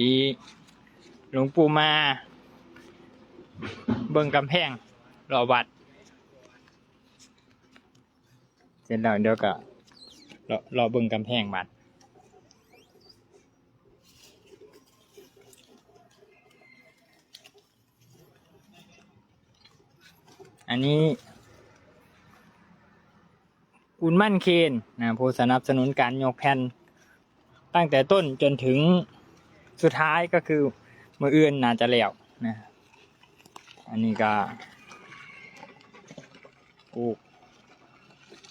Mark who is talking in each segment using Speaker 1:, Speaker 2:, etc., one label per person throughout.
Speaker 1: ดี หลวงปู่มา เบิ่งกำแพงรอวัด เสร็จแล้วเดี๋ยวก็รอรอเบิ่งกำแพงบัดอันนี้คุณมั่นเคนนะผู้สนับสนุนการยกแผ่นตั้งแต่ต้นจนถึง สุดท้ายก็คือมืออื่นน่าจะแล้วนะอันนี้ก็ปลูก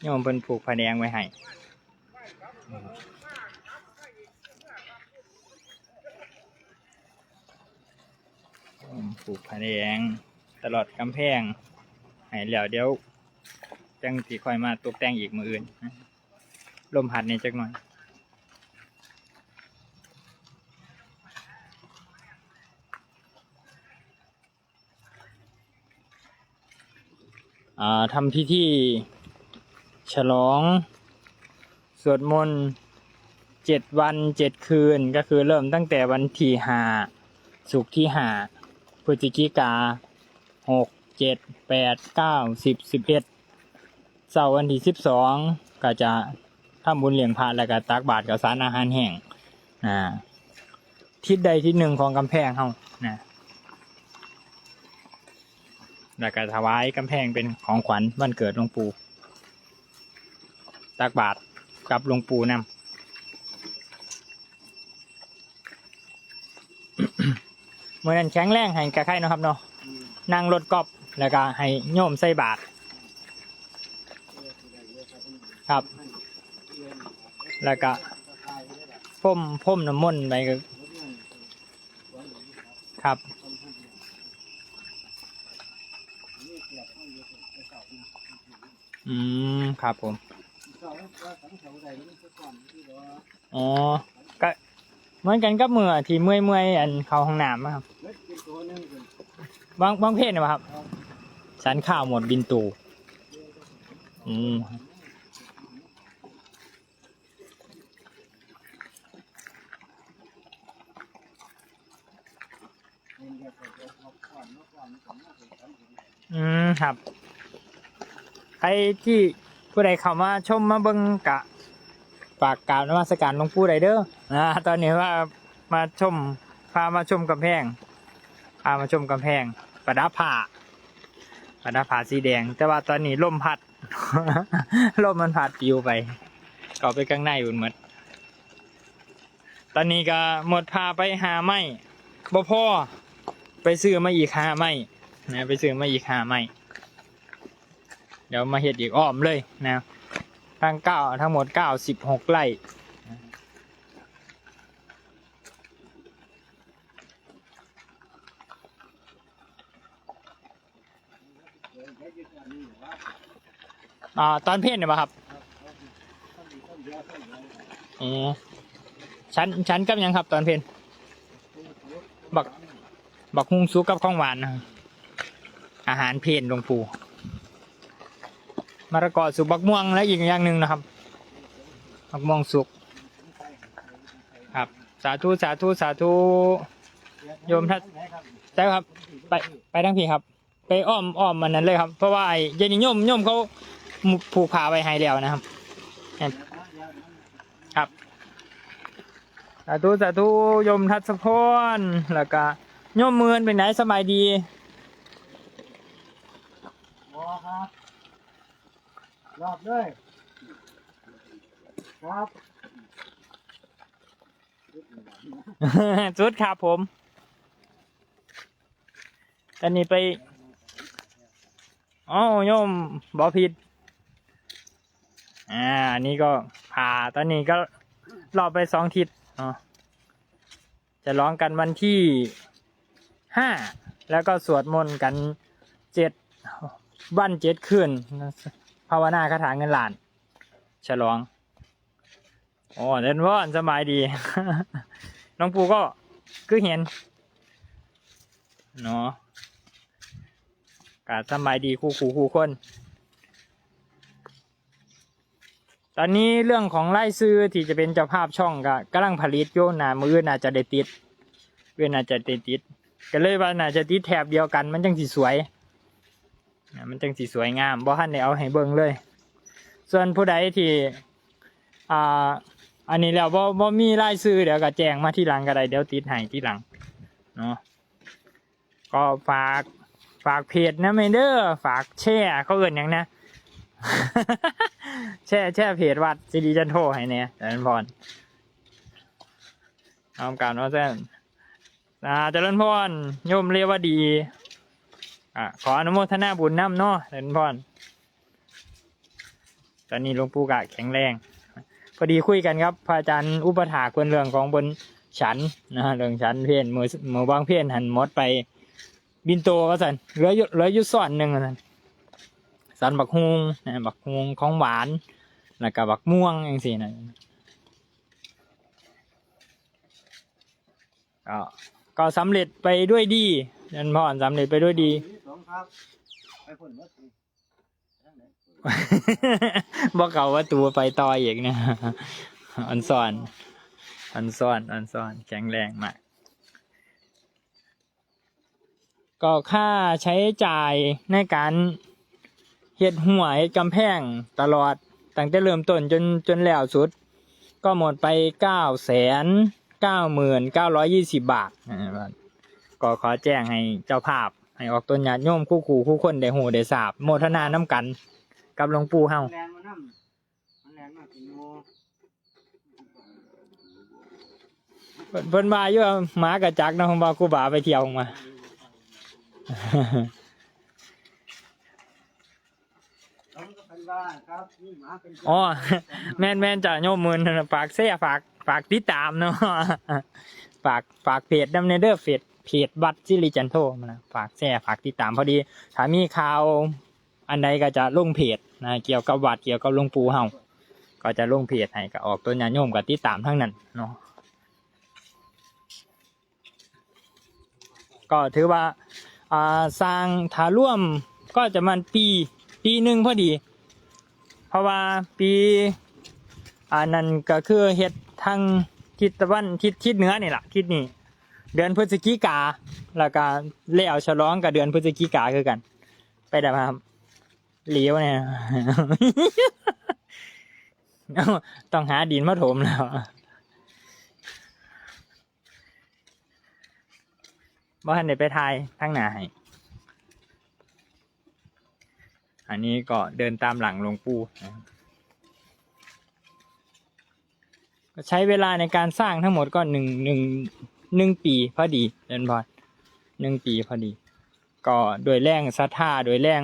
Speaker 1: โยมเป็นปลูกผาแดงไว้ให้ปลูกผาแดงตลอดกำแพงให้แล้วเดี๋ยวจังสีค่อยมาตกแต่งอีกมืออื่นลมพัดนี่จักหน่อย ทำพิธีฉลอง สวดมนต์เจ็ดวันเจ็ดคืนก็คือเริ่มตั้งแต่วันที่ห้าสุกที่ห้าพฤศจิกาหกเจ็ดแปดเก้าสิบสิบเอ็ดเสาร์วันที่สิบสองก็จะทำบุญเลี้ยงพระแล้วก็ตักบาตรกับสารอาหารแห้งนะทิศใดทิศหนึ่งของกำแพงเฮานะ แล้วก็ถวายกำแพงเป็นของขวัญวันเกิดหลวงปู่ตักบาตรกับหลวงปู่นำเมื่อนั้นแข็งแรงให้กระไข่นะครับเนาะนั่งรถกอบแล้วก็ให้โยมใส่บาตรครับ แล้วก็พ่มพ่มน้ำมนต์ไปก็ครับ อืมครับผมอ๋อก็เหมือนกันกับมือที่เมื่อยเมื่อยอันเขาห้องน้ำอะครับบางบางเพศนะครับสันข้าวหมดบินตูอืมอืมครับ ใครที่ผู้ใดเข้ามาชมมาเบิ่งกะฝากกล่าวนมัสการหลวงปู่ไดเด้อนะตอนนี้ว่ามาชมพามาชมกำแพงพามาชมกำแพง ประดับผ้าประดับผ้าสีแดง แต่ว่าตอนนี้ลมพัดลมมันพัดปิวไปก็ไปข้างในอุ่นหมดตอนนี้ก็หมดพาไปหาไม้บ่พอไปซื้อมาอีกหาไม้นะไปซื้อมาอีกหาไม้ เดี๋ยวมาเห็ดอีกอ้อมเลยนะทั้งเก้าทั้งหมดเก้าสิบหกไร่อ่าตอนเพ่นเนี่ยป่ะครับอ๋อชั้นชั้นกับยังครับตอนเพ่นบักบักฮุงซุกกับข้องหวานนะอาหารเพนหลวงปู่ มะระกอสุกบักม่วงและอีกอย่างหนึ่งนะครับบักม่วงสุกครับ สาธุสาธุสาธุโยมท่านใช่ครับ ไปไปทั้งพี่ครับ ไปอ้อมอ้อมมันนั้นเลยครับ เพราะว่าไอ้เจนี่โยมโยมเขาผูกผาไว้ให้แล้วนะครับ ครับสาธุสาธุโยมทัศพรแล้วก็โยมเมือนเป็นไหนสบายดี
Speaker 2: รอครับ รอบเลยครับ
Speaker 1: สุดครับผม ตอนนี้ไปอ๋อโยมบอผิด อ่าอันนี้ก็ผ่าตอนนี้ก็รอบไปสองทิศอ๋อจะร้องกันวันที่ห้าแล้วก็สวดมนต์กันเจ็ดวันเจ็ดคืน ภาวนาคาถาเงินล้าน ฉลองอ๋อเดินว่อนสบายดี น้องปูก็คือเห็นเนาะกาสบายดีคู่คู่คู่คน ตอนนี้เรื่องของไล่ซื้อที่จะเป็นเจ้าภาพช่องก็กำลังผลิตโยนะมือนอาจะได้ติดเพื่อนอาจะติดติด ก็เลยว่าน่าจะติดแถบเดียวกันมันจังสีสวย มันจังสีสวยงามบ่ทันได้เอาให้เบิ่งเลย ส่วนผู้ใดที่อ่าอันนี้แล้วบ่บ่มีรายชื่อเดี๋ยวก็แจ้งมาที่หลังก็ได้เดี๋ยวติดให้ที่หลังเนาะก็ฝากฝากเพจนะเมเดอร์ฝากแช่เขาเอื่นหยังนะแช่แช่เพจวัดสิริจันโทให้เนี่ยแต่นพรเอาการว่าแจ้งอ่าจริญพรโยมเรียกว่าดี อ่าขออนุโมทนาบุญน้ำเนาะเจริญพรตอนนี้หลวงปู่กะแข็งแรง พอดีคุยกันครับพระอาจารย์อุปถากวนเรื่องของบนฉันนะเรื่องฉันเพี้ยนมือมือบางเพี้ยนหันมดไปบินโตก็สันเหลือเหลือยู่ส่วนหนึ่งสันสันบักฮุงนะบักฮุงของหวานแล้วก็บักม่วงอย่างสี่นะก็ก็สำเร็จไปด้วยดีนันพรสำเร็จไปด้วยดี
Speaker 2: ครับไปผลวัดสิทางไหน
Speaker 1: บอกเขาว่าตัวไปต่ออีกนะอันซ่อนอันซ่อนอันซ่อนแข็งแรงมาก ก็ค่าใช้จ่ายในการเฮ็ดหัวเฮ็ดกำแพงตลอดตั้งแต่เริ่มต้นจนจนแล้วสุด ก็หมดไปเก้าแสนเก้าหมื่นเก้าร้อยยี่สิบบาทก็ขอแจ้งให้เจ้าภาพ ให้ออกต้นญาติโยมคู่ขู่คู่คนได้หูได้ทราบโมทนาน้ำกัน กับหลวงปู่เฮา
Speaker 2: แรงมานั่มันแรงมากินโม
Speaker 1: เพิ่นเพิ่นมาอยู่ว่าหมากระจักเนาะผมว่าครูบาไปเที่ยวมา
Speaker 2: ต้องก็เป็นว่าครับนี่หมาเป็น
Speaker 1: อ๋อ แม่นแม่นจะโยมมือนนน่ะฝากเสียฝากฝากติดตามเนาะฝากฝากเพจดำเนเดอร์เพจ เพจบัตซิริจันโทมานะฝากแชร์ฝากติดตามพอดีถ้ามีข่าวอันใดก็จะลงเพจนะเกี่ยวกับวัดเกี่ยวกับหลวงปู่เฮาก็จะลงเพจให้ก็ออกตัวญาติโยมกับติดตามทั้งนั้นเนาะก็ถือว่าอ่าสร้างถาร่วมก็จะมันปีปีหนึ่งพอดี เพราะว่าปีอ่านั่นก็คือเฮ็ดทางทิศตะวันทิศทิศเหนือนี่แหละทิศนี้ เดือนพฤศจิกาแล้วก็เลี้ยวฉลองกับเดือนพฤศจิกาคือกัน ไปได้มครับเลี้ยวเนี่ยต้องหาดินมาถมแล้วบ่ทันได้ไปทายทั้งหนาให้อันนี้ก็เดินตามหลังหลวงปู่ใช้เวลาในการสร้างทั้งหมดก็หนึ่งหนึ่ง หนึ่งปีพอดีเดินพอดหนึ่งปีพอดี ก็โดยแรงศรัทธาโดยแรง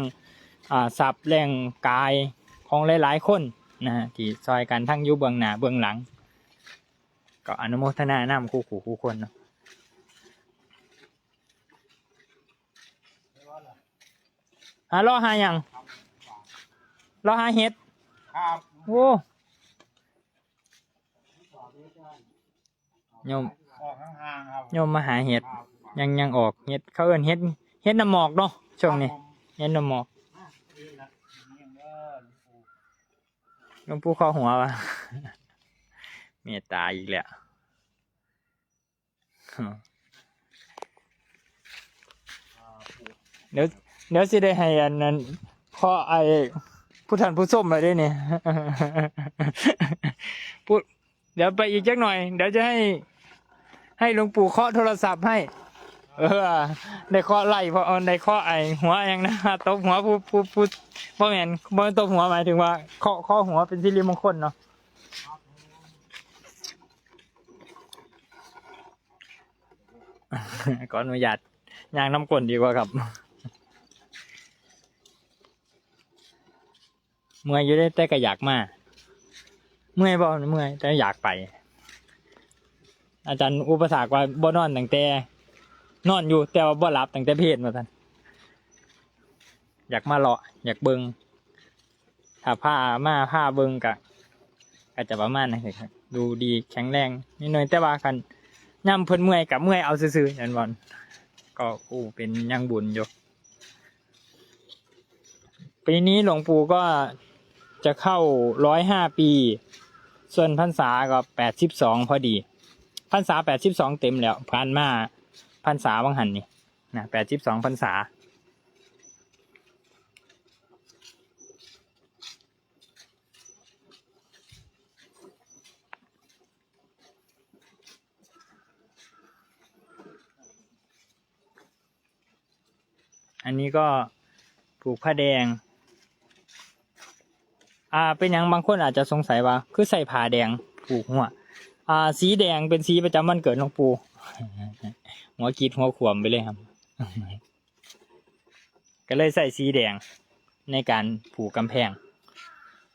Speaker 1: อ่าทรัพย์แรงกายของหลาย ๆ คนนะฮะที่ซอยกันทั้งอยุเบื้องหน้าเบื้องหลัง ก็อนุโมทนานำคู่ขู่คู่คนเนาะหารอหายังรอหาเห็ด
Speaker 2: ครับ
Speaker 1: โอ้โยม
Speaker 2: ออกห่างๆครับ
Speaker 1: โยมมาหาเห็ดยังยังออกเห็ดเขาเอิ้นเห็ดเห็ดน้ำหมอกเนาะช่วงนี้เห็ดน้ำหมอกหลวงปู่เข้อหัววะเมตตาอีกแล้วเดี๋ยวเดี๋ยวสิได้ให้อันนั้นข้อไอผู้ทันผู้ส้มมาด้วยเนี่ยพูดเดี๋ยวไปอีกจักหน่อย เดี๋ยวจะให้ ให้หลวงปู่เคาะโทรศัพท์ให้ เออได้เคาะไล่พอได้เคาะไอหัวอย่างนะตบหัวผู้ผู้ผู้บ่แม่นบ่แม่นตบหัวหมายถึงว่าเคาะเคาะหัวเป็นสิริมงคลเนาะก่อนอนุญาตยางน้ำกลนดีกว่าครับเมื่อยอยู่ได้แต่ก็อยากมา เมื่อยบ่เมื่อยแต่อยากไป อาจารย์อุปสรรคว่าบ่นอนตั้งแต่นอนอยู่แต่ว่าบ่หลับตั้งแต่เพศมาท่านอยากมาเลาะอยากเบิงถ้าผ้ามาผ้าเบิงกะก็จะประมาณนั้นเลยครับดูดีแข็งแรงนิดหน่อยแต่ว่ากันย่ำเพิ่นเมื่อยกับเมื่อยเอาซื่อๆนั่นบอลก็อู้เป็นยังบุญอยู่ปีนี้หลวงปู่ก็จะเข้าร้อยห้าปี ส่วนพรรษาก็แปดสิบสองพอดี พรรษาแปดสิบสองเต็มแล้วผ่านมาพรรษาบางหันนี่นะแปดสิบสองพรรษาอันนี้ก็ผูกผ้าแดง อ่า เป็นหยังบางคนอาจจะสงสัยว่า คือใส่ผ้าแดงผูกหัว อ่า สีแดงเป็นสีประจำวันเกิดหลวงปู่หัวกรีดหัวขวมไปเลยครับ ก็เลยใส่สีแดงในการผูกกำแพง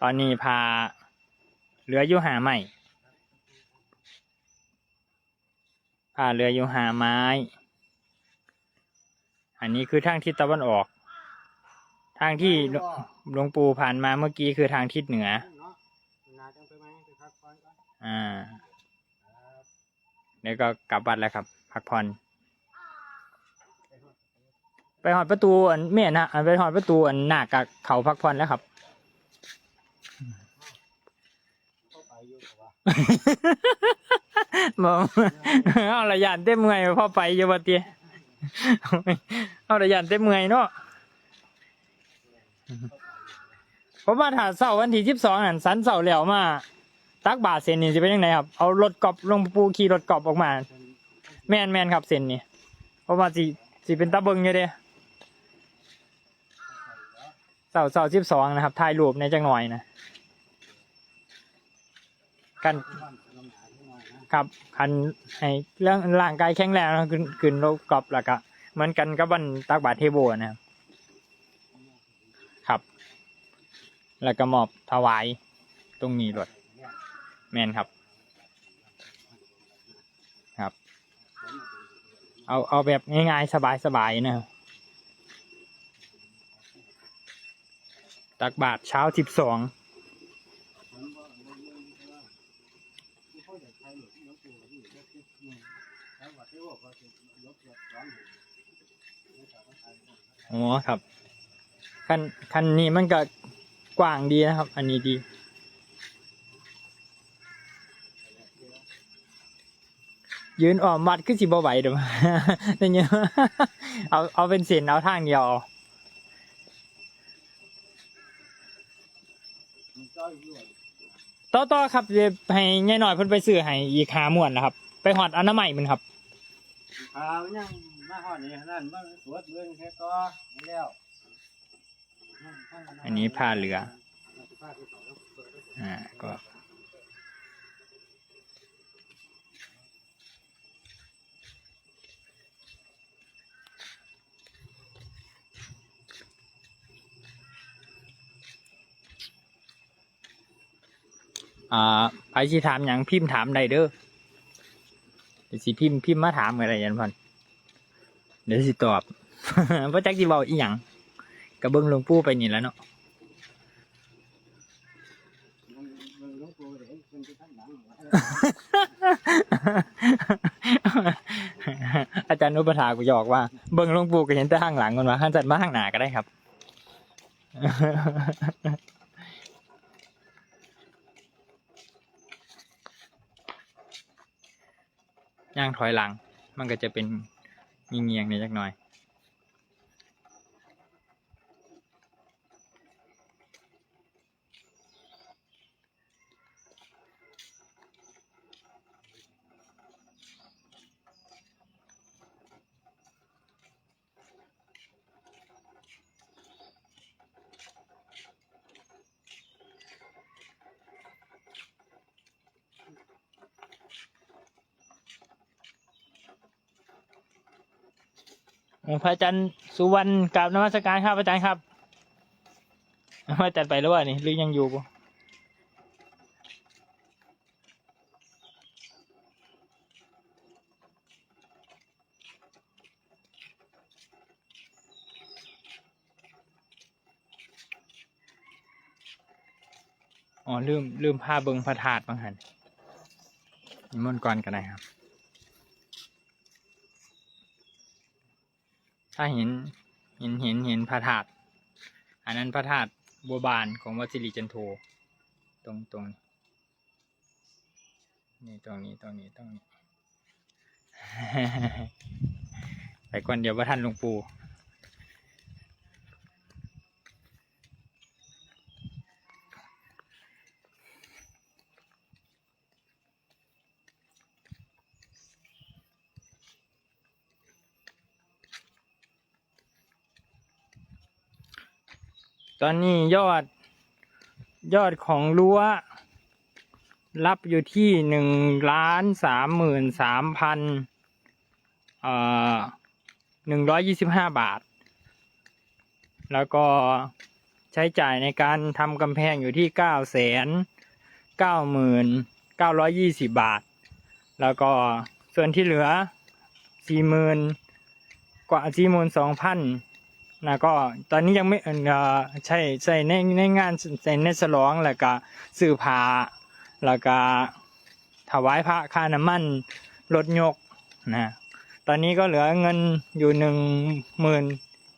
Speaker 1: ตอนนี้พาเหลืออยู่หาใหม่พาเหลืออยู่หาไม้ อันนี้คือทางทิศตะวันออก ทางที่หลวงปู่ผ่านมาเมื่อกี้คือทางทิศเหนือ
Speaker 2: เนา นาจังไปไหมไปพักผ่อนก่อน
Speaker 1: อ่าแล้วก็กลับวัดแล้วครับ พักผ่อนไปหอดประตูอันเมียนะอันไปหอดประตูอันหน้ากับเขาพักผ่อนแล้วครับ
Speaker 2: เข้าไปอยู่กับ
Speaker 1: อกเอาระยานเต็มเมื่อยพ่อไปอยู่บัดเตี้ยเอาระยานเต็มเมื่อยเนาะผมมาถ่าเสาวันที่สิบสองอันสันเสาร์แล้วมา ตักบาทเซนนี่จะเป็นยังไงครับ เอารถกอบลงปูขี่รถกอบออกมา แมนแมนครับเซนนี่เพราะว่าสิสิเป็นตาเบิงอยู่เด้เสาร์เสาสิบสองนะครับถ่ายรูปในจังหน่อยนะกัน
Speaker 2: ครับ
Speaker 1: คันให้เรื่องร่างกายแข็งแรงแล้วขึ้นขึ้นรถกอบแล้วก็เหมือนกันกับวันตักบาทเทโบนะครับครับ แล้วก็มอบถวายตรงนี้รถ แมนครับ ครับ เอาเอาแบบง่ายๆ สบายๆนะครับตักบาทเช้าสิบสอง
Speaker 2: อ๋อ
Speaker 1: ครับ คันคันนี้มันก็กว้างดีนะครับ อันนี้ดี ยืนอ้อมวัดคือสิบ่ไหวเดี๋ยวเป็นยังเอาเอาเป็นเส้นเอาทางเดียวเอา
Speaker 2: มันจ้อยด้วย
Speaker 1: ต่อต่อครับเดี๋ยวให้ยายหน่อยเพิ่นไปซื้อให้อีกหาม่วนนะครับ ไปหอดอนามัยมันครับ
Speaker 2: พามันยังมาหอดนี่นั่นมาสวดเรื่องแค่ก็ไม่แล้ว
Speaker 1: อันนี้ผ้าเหลืออ่าก็ อ่าไปสิถามอย่างพิมพ์ถามได้เด้อเดี๋ยวสิพิมพ์พิมพ์มาถามอะไรยันพันเดี๋ยวสิตอบเพราะจักสิเว้าอีหยังกระเบื้องหลวงปู่ไปนี่แล้วเนาะอาจารย์นุปถากูหยอกว่าเบิ่งหลวงปู่ก็เห็นแต่ข้างหลังมันว่าข้างจัดมาข้างหน้าก็ได้ครับ ย่างถอยหลัง มันก็จะเป็นเงียงๆนิดจักหน่อย พระอาจารย์สุวรรณกราบนมัสการครับอาจารย์ครับพระอาจารย์ไปแล้ววะนี่หรือยังอยู่ปะอ๋อลืมลืมผ้าเบิงพระธาตุบางหันนิมนต์ก่อนกันนะครับ ถ้าเห็นเห็นเห็นเห็นพระธาตุอันนั้นพระธาตุบัวบานของวัดสิริจันโทตรงตรงนี่ตรงนี้ตรงนี้ตรงนี้ไปก่อนเดี๋ยวพระท่านหลวงปู่ ตอนนี้ยอดยอดของรั้ว รับอยู่ที่หนึ่งล้านสามหมื่นสามพันเอ่อหนึ่งร้อยยี่สิบห้าบาท แล้วก็ใช้จ่ายในการทำกำแพงอยู่ที่เก้าแสนเก้าหมื่นเก้าร้อยยี่สิบบาท แล้วก็ส่วนที่เหลือสี่หมื่นกว่าสี่หมื่นสองพัน นะก็ตอนนี้ยังไม่เอ่อใช่ใส่ในในงานใส่ในฉลองแล้วก็ซื้อผาแล้วก็ถวายพระค่าน้ำมันรถยกนะตอนนี้ก็เหลือเงินอยู่หนึ่งหมื่น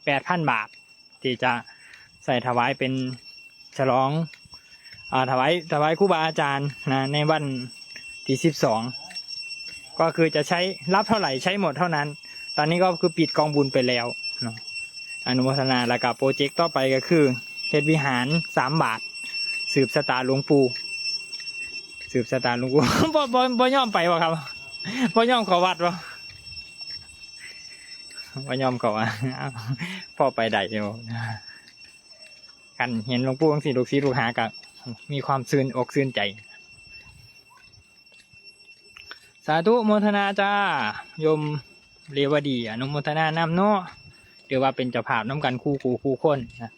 Speaker 1: แปดพันบาท ที่จะใส่ถวายเป็นฉลองอาถวายถวายครูบาอาจารย์นะในวันที่สิบสองก็คือจะใช้รับเท่าไหร่ใช้หมดเท่านั้น ตอนนี้ก็คือปิดกองบุญไปแล้ว อนุโมทนาแล้วก็โปรเจกต์ต่อไปก็คือเฮ็ดวิหารสามบาท สืบสตาหลวงปู่สืบสตาร์ลุงกูบ่บ่บ่ย่อมไปวะครับบ่ย่อมขอวัดวะบ่ยอมขอว่าอ้าวพ่อไปได้เดียวกันเห็นหลวงปู่ทั้งสี่ลูกศิษย์ลูกหากับมีความซื่นอกซื่นใจ สาธุโมทนาจ้า ยมเรวดี อนุโมทนานำเนาะ เดี๋ยวว่าเป็นเจ้าภาพน้ำกันคู่คู่คู่คนนะ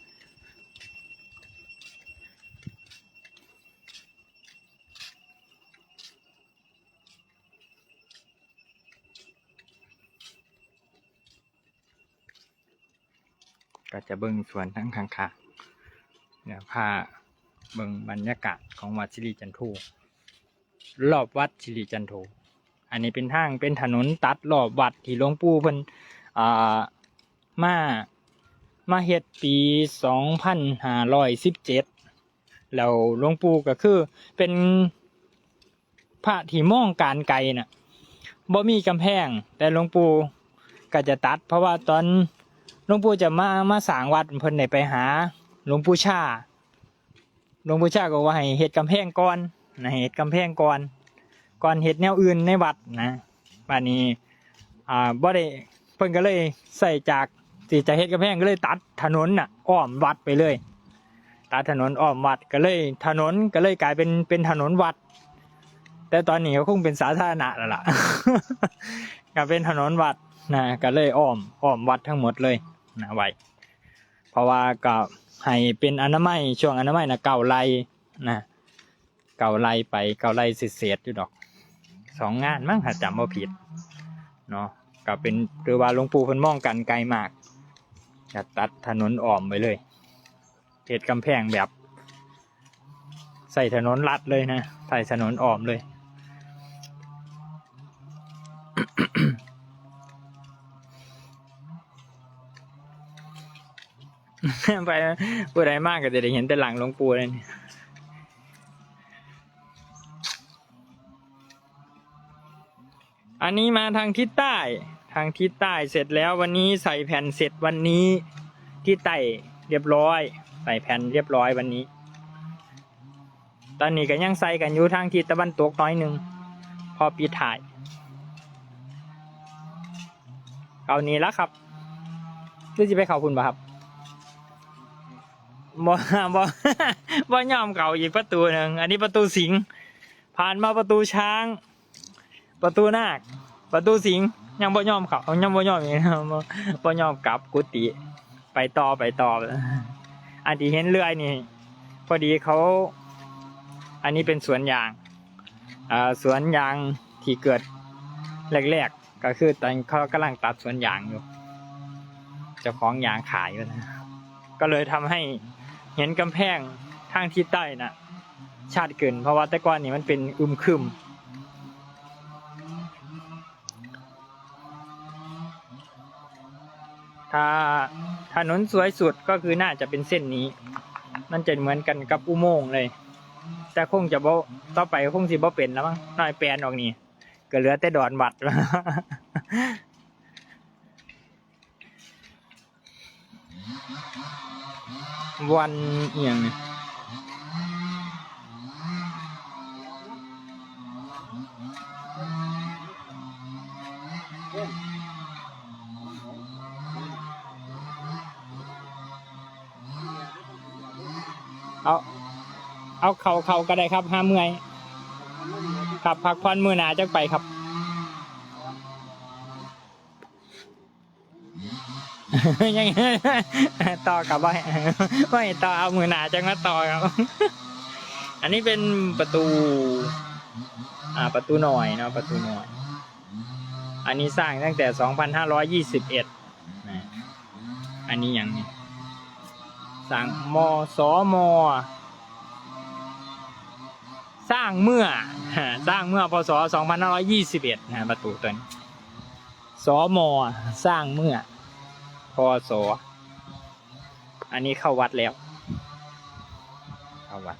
Speaker 1: ก็จะเบิ่งสวนทั้งข้างๆเดี๋ยวพาเบิ่งบรรยากาศของวัดสิริจันโทรอบวัดสิริจันโทอันนี้เป็นทางเป็นถนนตัดรอบวัดที่หลวงปู่เพิ่นอ่า มามาเฮ็ดปีสองพันห้าร้อยสิบเจ็ดแล้วหลวงปู่ก็คือเป็นพระที่มองการไกลน่ะบ่มีกำแพง แต่หลวงปู่ก็จะตัด เพราะว่าตอนหลวงปู่จะมามาสร้างวัดเพิ่นได้ไปหาหลวงปู่ชาหลวงปู่ชาก็ว่าให้เฮ็ดกำแพงก่อนนะให้เฮ็ดกำแพงก่อนก่อนเฮ็ดแนวอื่นในวัดนะบัดนี้อ่าบ่ได้เพิ่นก็เลยใส่จาก ที่จะเฮ็ดกำแพงก็เลยตัดถนนน่ะ อ้อมวัดไปเลย ตัดถนนอ้อมวัดก็เลย ถนนก็เลยกลายเป็นเป็นถนนวัด แต่ตอนนี้ก็คงเป็นสาธารณะแล้วล่ะก็เป็นถนนวัดนะก็เลยอ้อมอ้อมวัดทั้งหมดเลยนะไว้เพราะว่าก็ให้เป็นอนามัยช่วงอนามัยนะเก่าไรนะเก่าไรไปเก่าไรเศษๆอยู่ดอกสองงานมั้งถ้าจำว่าผิดเนาะก็เป็นคือว่าหลวงปู่เพิ่นมองกันไกลมาก จะตัดถนนอ้อมไปเลยเขตกำแพงแบบ ใส่ถนนลัดเลยนะใส่ถนนอ้อมเลยไปผู้ใดมากก็จะได้เห็นแต่หลังหลวงปู่เลยอันนี้มาทางทิศใต้างทิศใต้เสร็จแล้ววันนี้ใส่แผ่นเสร็จวันนี้ที่ใต้เรียบร้อย ใส่แผ่นเรียบร้อยวันนี้ ตอนนี้ก็ยังใส่กันอยู่ทางทิศตะวันตกน้อยหนึ่งพอปีถ่ายเอานี้แล้วครับหรือจะไปเขาคุณป่ะครับบ่บ่บ่ยอมเก่าอีกประตูหนึ่งอันนี้ประตูสิง ผ่านมาประตูช้าง ประตูนาค ประตูสิงยังบ่ยอมเขายังบ่ยอมอีกบ่บ่ยอมกลับกุฏิไปต่อไปต่ออันที่เห็นเรื่อยนี่ พอดีเขา อันนี้เป็นสวนยางอ่าสวนยางที่เกิดแรกๆก็คือตอนเขากำลังตัดสวนยางอยู่เจ้าของยางขายอยู่นะก็เลยทำให้เห็นกำแพงทางทิศใต้น่ะ ชาติเกินเพราะว่าแต่ก่อนนี่มันเป็นอึมครึม ถ้าถนนสวยสุดก็คือน่าจะเป็นเส้นนี้ มันจะเหมือนกันกับอุโมงค์เลย แต่คงจะบ่ต่อไปคงสิบ่เป็นแล้วมั้งน้อยแปลนออกนี่ก็เหลือแต่ดอนบัดวันเอียงเนี่ย
Speaker 2: เอา
Speaker 1: เอาเข่าเข่าก็ได้ครับห้าเมื่อยครับพักผ่อนมือหนาจักไปครับ ยังต่อกับว่าไม่ต่อเอามือหนาจังมาต่อครับ อันนี้เป็นประตู อ่า ประตูหน่อยเนาะประตูหน่อย อันนี้สร้างตั้งแต่ 2521นะอันนี้ย่างนี้ สั่งมอสมสร้างเมื่อ สร้างเมื่อพศ2521นะประตูตัวนี้สมสร้างเมื่อพศอันนี้เข้าวัดแล้ว เข้าวัด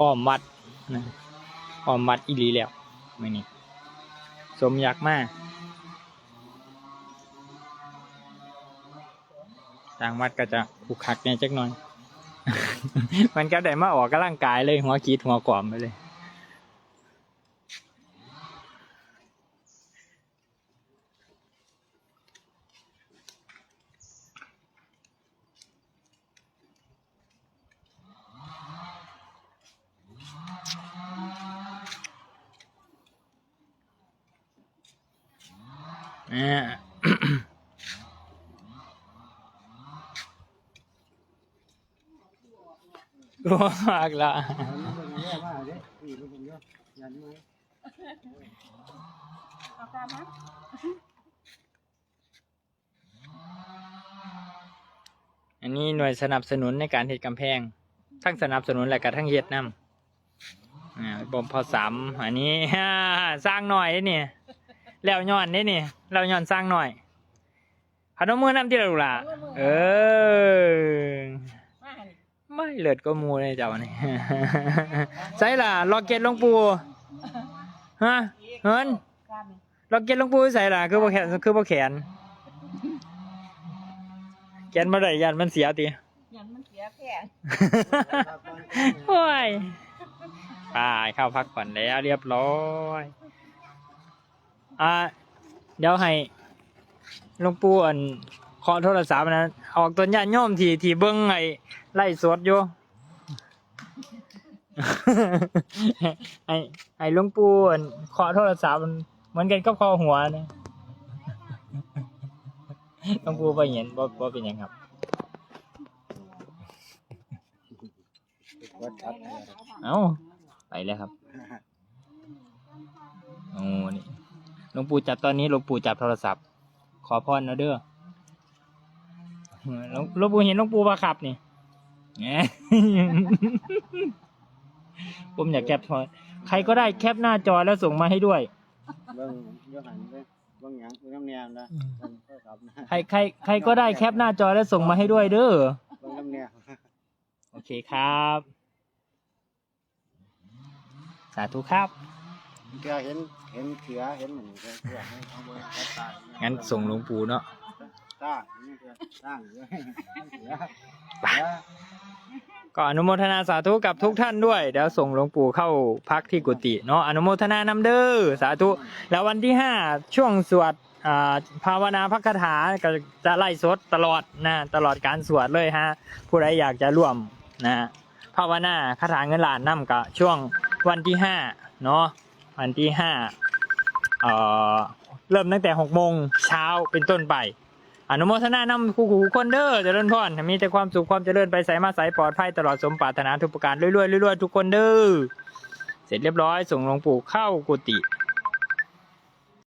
Speaker 1: อ้อมวัดนะอ้อมวัดอีหลีแล้วไม่นี่ สมอยากมากทางวัดก็จะขุกขักเนี่ยจักหน่อย มันก็ได้มาออกกำลังกายเลยหัวคิดหัวกวอมไปเลย อ่ากลัวมากละ
Speaker 2: มันเป็นเยอะมากละ
Speaker 3: อาตามนะ
Speaker 1: อันนี้หน่วยสนับสนุนในการเฮ็ดกำแพง ทั้งสนับสนุนและก็ทั้งเฮ็ดนํอ่าบอมพอสามอันนี้ สร้างหน่อยเนี่ แล้วย้อนเด้นี่แล้วย้อนสร้างหน่อยพนมมือน้ำที่ละลูกล่ะเออ
Speaker 3: มาให้
Speaker 1: ไม่เลิศก็มูเลยเจ้านี่ใช่ล่ะล็อกเก็ตหลวงปูฮะเฮิน
Speaker 3: กล้ามนี่
Speaker 1: ล็อกเก็ตหลวงปูใส่ล่ะ คือบ่แขนคือบ่แขนแขนบ่ได้ยันมันเสียติ
Speaker 3: ยันมันเสียแค่
Speaker 1: โอ้ยไปเข้าพักผ่อนแล้วเรียบร้อย อ่าเดี๋ยวให้หลวงปู่อันขอโทรศัพท์นะออกตัวญาติโยมที่ที่เบิ้งไอ้ไล่สดอยู่ ไอ้ไอ้หลวงปู่อันขอโทรศัพท์มันเหมือนกันกับคอหัวนะหลวงปู่ไปเห็นบ่บ่เป็นหยังครับ
Speaker 2: วัดชัด
Speaker 1: เอ้าไปแล้วครับโอ้นี่ หลวงปู่จับตอนนี้หลวงปู่จับโทรศัพท์ ขอพรนะเด้อหลวงหลวงปู่เห็นหลวงปู่ปะครับนี่แหมผมอยากแคปพอใครก็ได้แคปหน้าจอแล้วส่งมาให้ด้วย
Speaker 2: เบิ่งยกหันไปเบิ่งหยังเบิ่งน้ำแนวนะเบิ่งโทรศัพท์นะ
Speaker 1: ใครใครใครก็ได้แคปหน้าจอแล้วส่งมาให้ด้วยเด้อ
Speaker 2: เบิ่งน้ำแนว
Speaker 1: โอเคครับ สาธุครับ
Speaker 2: เสือเห็น เห็นเสือเห็นหมูเสือเสือให้เอาเบิ่งเอาตา
Speaker 1: งั้นส่งหลวงปู่เนาะ
Speaker 2: ตานี่เสือตั้งอยู่เสือ
Speaker 1: ไปก็อนุโมทนาสาธุกับทุกท่านด้วยเดี๋ยวส่งหลวงปู่เข้าพักที่กุฏิเนาะอนุโมทนานำเด้อสาธุแล้ววันที่ห้าช่วงสวดอ่าภาวนาพักคาถาก็จะไล่สดตลอดนะตลอดการสวดเลยฮะผู้ใดอยากจะร่วมนะภาวนาคาถาเงินล้านนำกับช่วงวันที่ห้าเนาะ วันที่ห้าเอ่อเริ่มตั้งแต่หกโมงเช้าเป็นต้นไปอนุโมทนานำคู่หูคนเด้อเจริญพรมีแต่ความสุขความเจริญไปใส่มาใส่ปลอดภัยตลอดสมปรารถนาทุกประการรวยๆรวยๆทุกคนเด้อเสร็จเรียบร้อยส่งหลวงปู่เข้ากุฏิ